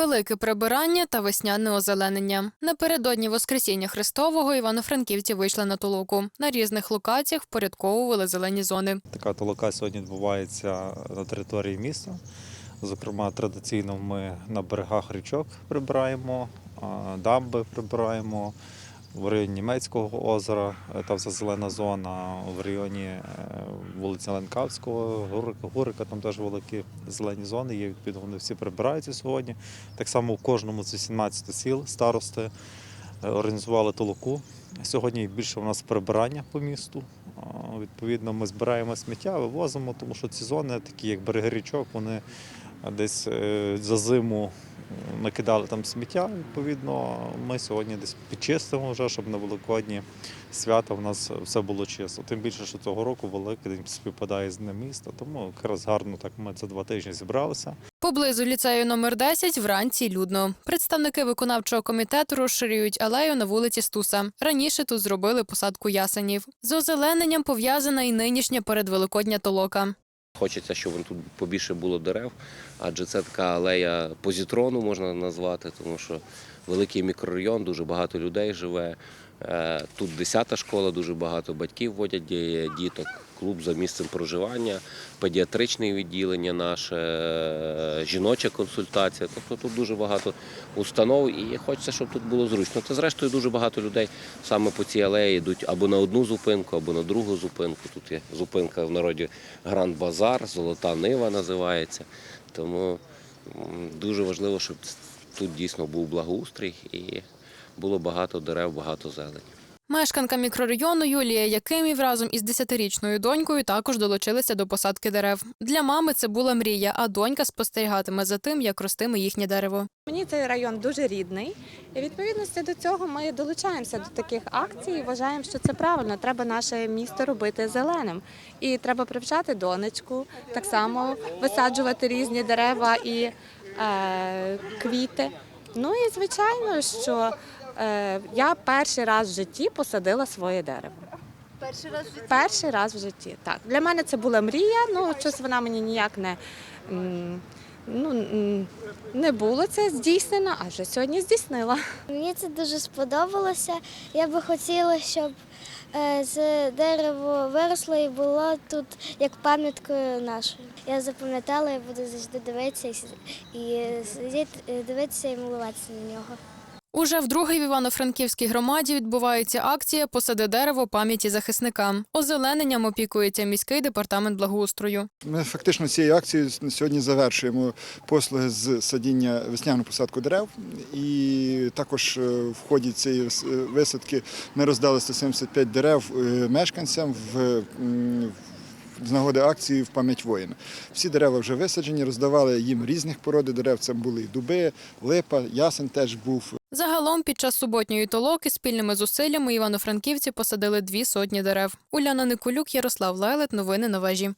Велике прибирання та весняне озеленення. Напередодні Воскресіння Христового івано-франківці вийшли на толоку. На різних локаціях впорядковували зелені зони. Така толока сьогодні відбувається на території міста. Зокрема, традиційно ми на берегах річок прибираємо, дамби прибираємо. В районі Німецького озера, е, там вся зелена зона, в районі вулиці Ленкавського, Гурика, Гурика, там теж великі зелені зони є. Відповідно, вони всі прибираються сьогодні. Так само в кожному з 18 сіл старости е, організували толоку. Сьогодні більше у нас прибирання по місту. Відповідно, ми збираємо сміття, вивозимо, тому що ці зони, такі як береги річок, вони десь е, за зиму накидали там сміття. Відповідно, ми сьогодні десь підчистимо вже, щоб на Великодні свята в нас все було чисто. Тим більше, що цього року Великдень співпадає з Днем міста, тому якраз гарно так ми за два тижні зібралися. Поблизу ліцею номер 10 вранці людно. Представники виконавчого комітету розширюють алею на вулиці Стуса. Раніше тут зробили посадку ясенів. З озелененням пов'язана і нинішня передвеликодня толока. Хочеться, щоб тут побільше було дерев, адже це така алея позітрону можна назвати, тому що великий мікрорайон, дуже багато людей живе. Е, Тут 10-та школа, дуже багато батьків водять діток, клуб за місцем проживання, педіатричне відділення наше, е, жіноча консультація. Тобто тут дуже багато установ і хочеться, щоб тут було зручно. Та зрештою дуже багато людей саме по цій алеї йдуть або на одну зупинку, або на другу зупинку. Тут є зупинка в народі Гранд Базар, Золота Нива називається. Тому дуже важливо, щоб тут дійсно був благоустрій і було багато дерев, багато зелені. Мешканка мікрорайону Юлія Якимів разом із 10-річною донькою також долучилися до посадки дерев. Для мами це була мрія, а донька спостерігатиме за тим, як ростиме їхнє дерево. Мені цей район дуже рідний, і відповідності до цього ми долучаємося до таких акцій. і Вважаємо, що це правильно. Треба наше місто робити зеленим. І треба привчати донечку, так само висаджувати різні дерева і е, квіти. Ну і звичайно, що я перший раз в житті посадила своє дерево. Перший раз в житті. Перший раз в житті. Так, для мене це була мрія. Ну щось вона мені ніяк не. Ну, не було це здійснено, а вже сьогодні здійснила. Мені це дуже сподобалося. Я би хотіла, щоб е, з дерево виросло і було тут як пам'яткою нашою. Я запам'ятала, я буду завжди дивитися і, сидіти, е, дивитися і милуватися на нього. Уже вдруге в Івано-Франківській громаді відбувається акція Посади дерево пам'яті захисникам. Озелененням опікується міський департамент благоустрою. Ми фактично цією акцією сьогодні завершуємо послуги з садіння весняну посадку дерев. І також е, в ході цієї е, висадки ми роздали 175 дерев е, мешканцям в. З нагоди акції в пам'ять воїна. Всі дерева вже висаджені, роздавали їм різних породи дерев. Це були і дуби, липа, ясен теж був. Загалом під час суботньої толоки спільними зусиллями івано-франківці посадили дві сотні дерев. Уляна Никулюк, Ярослав Лайлет, Новини на вежі.